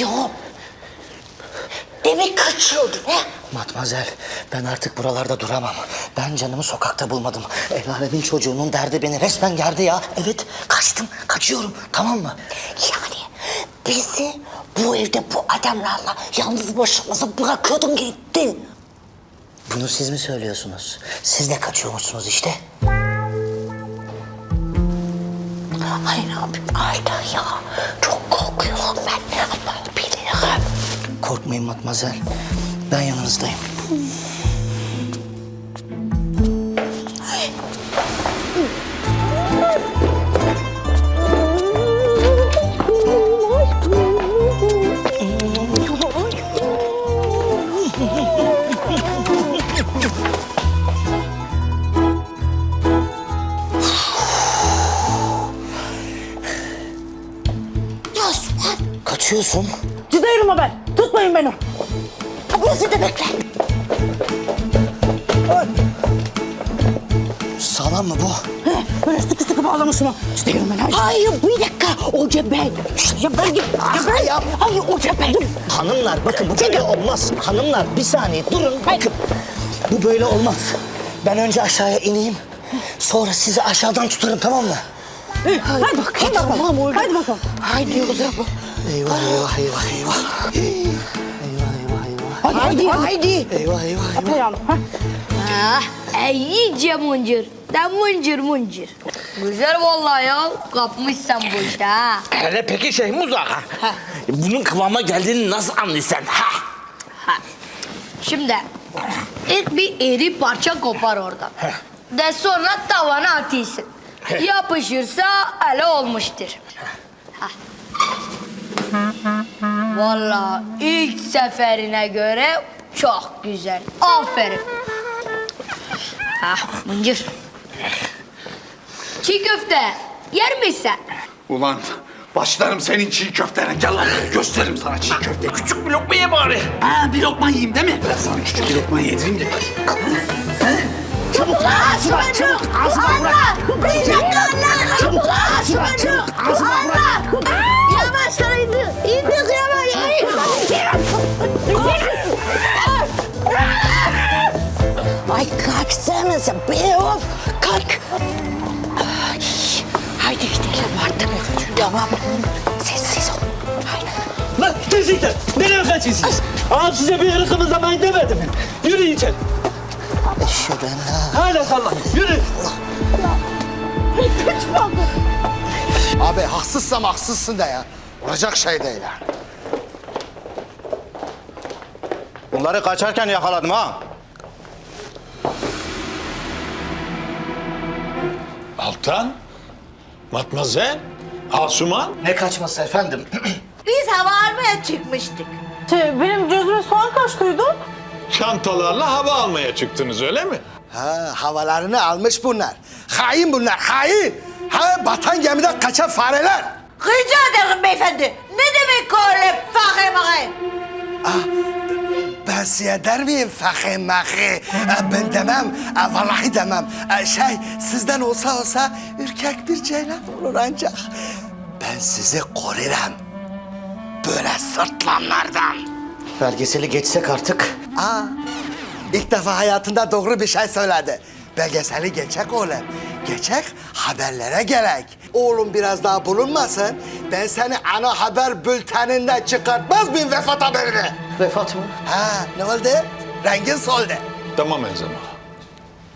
İnanamıyorum. Demek kaçıyordun ha? Matmazel, ben artık buralarda duramam. Ben canımı sokakta bulmadım. El alemin çocuğunun derdi beni resmen gerdi ya. Evet, kaçtım, kaçıyorum. Tamam mı? Yani bizi bu evde bu adamlarla yalnız başımıza bırakıyordun gittin. Bunu siz mi söylüyorsunuz? Siz de kaçıyormuşsunuz işte. Ay ne yapayım Ayda ya. Çok korkuyorum ben. Ama bilirim. Korkmayın Matmazel. Ben yanınızdayım. Kaçıyorsun. Gidiyorum ben. Tutmayın beni. Bizi de bekle. Sağlam mı bu? He, böyle sıkı sıkı bağlamışım ha. Gidiyorum ben. Hayır. Hayır bir dakika. O cebel. Ya ben git. Ya ben. Ya. Hayır o cebel. Hanımlar bakın bu böyle olmaz. Hanımlar bir saniye durun bakın. Bu böyle olmaz. Ben önce aşağıya ineyim. Sonra sizi aşağıdan tutarım tamam mı? Hadi, hadi bakalım. Tamam oldu. Hadi bakalım. Haydi o zaman. Eyvah eyvah eyvah eyvah. Eyvah eyvah eyvah. Hadi, Haydi hadi. haydi. Eyvah eyvah eyvah. At ayağını. Ha. Ah, iyice muncur. Da muncur muncur. Güzel vallahi ya. Kapmışsan bu işi ha. Hele peki şey Muzaffer. Bunun kıvama geldiğini nasıl anlıyorsun? Ha? ha. Şimdi ilk bir iri parça kopar oradan. De sonra tavana atıyorsun. Yapışırsa öyle olmuştur. Ha. Vallahi ilk seferine göre çok güzel. Aferin. Ah mıncır. Çiğ köfte yer misin? Ulan başlarım senin çiğ köftene. Gel lan gösteririm sana çiğ köfte. Küçük bir lokma ye bari. Ha bir lokma yiyeyim değil mi? Ben sana küçük bir lokma yedireyim de. Çabuk ağzına bak çabuk. Ağzına bırak. Bir dakika lan. Çabuk Ay kalksanıza be of. Kalk. Ay, haydi gidelim artık. Tamam. Sessiz ol. Haydi. Lan gezikler, nereye kaçıyorsunuz? Ağam size bir ırkımızda ben demedim mi? Yürü içeri. En la Hala salla, yürü. Abi haksızsam haksızsın da ya. Olacak şey değil ha. Bunları kaçarken yakaladım ha. Altan, Matmazel, Asuman. Ne kaçması efendim? Biz hava almaya çıkmıştık. Şey, benim gözüme soğan kaçtıydı. Çantalarla hava almaya çıktınız öyle mi? Ha havalarını almış bunlar. Hain bunlar hain. Ha batan gemiden kaçan fareler. Rica ederim beyefendi. Ne demek öyle fakir bakayım? Ben size der miyim fakir mahi? Ben demem, e, vallahi demem. E, Şey sizden olsa olsa ürkek bir ceylan olur ancak. Ben sizi korurum. Böyle sırtlanlardan. Belgeseli geçsek artık. Aa, ilk defa hayatında doğru bir şey söyledi. Belgeseli geçecek oğlum. Geçecek haberlere gerek. Oğlum biraz daha bulunmasın. Ben seni ana haber bülteninden çıkartmaz mıyım vefat haberini? Vefat mı? Ha ne oldu? Rengin soldu. Tamam Enzema.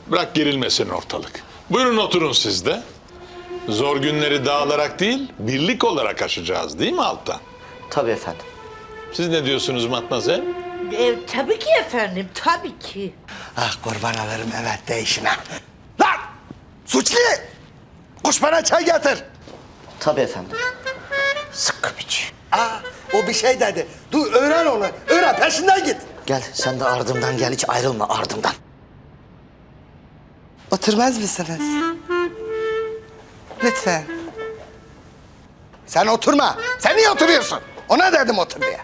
Bırak gerilmesin ortalık. Buyurun oturun siz de. Zor günleri dağılarak değil, birlik olarak aşacağız değil mi Altan? Tabii efendim. Siz ne diyorsunuz Matmazel? E, tabii ki efendim, tabii ki. Ah kurban olurum evet değişine. Lan! Suçlu! Koş bana çay getir. Tabii efendim. Sıkı biç. Aa, o bir şey dedi. Dur öğren onu. Öğren peşinden git. Gel sen de ardımdan gel hiç ayrılma ardımdan. Oturmaz mısınız? Lütfen. Sen oturma. Sen niye oturuyorsun? Ona dedim otur diye.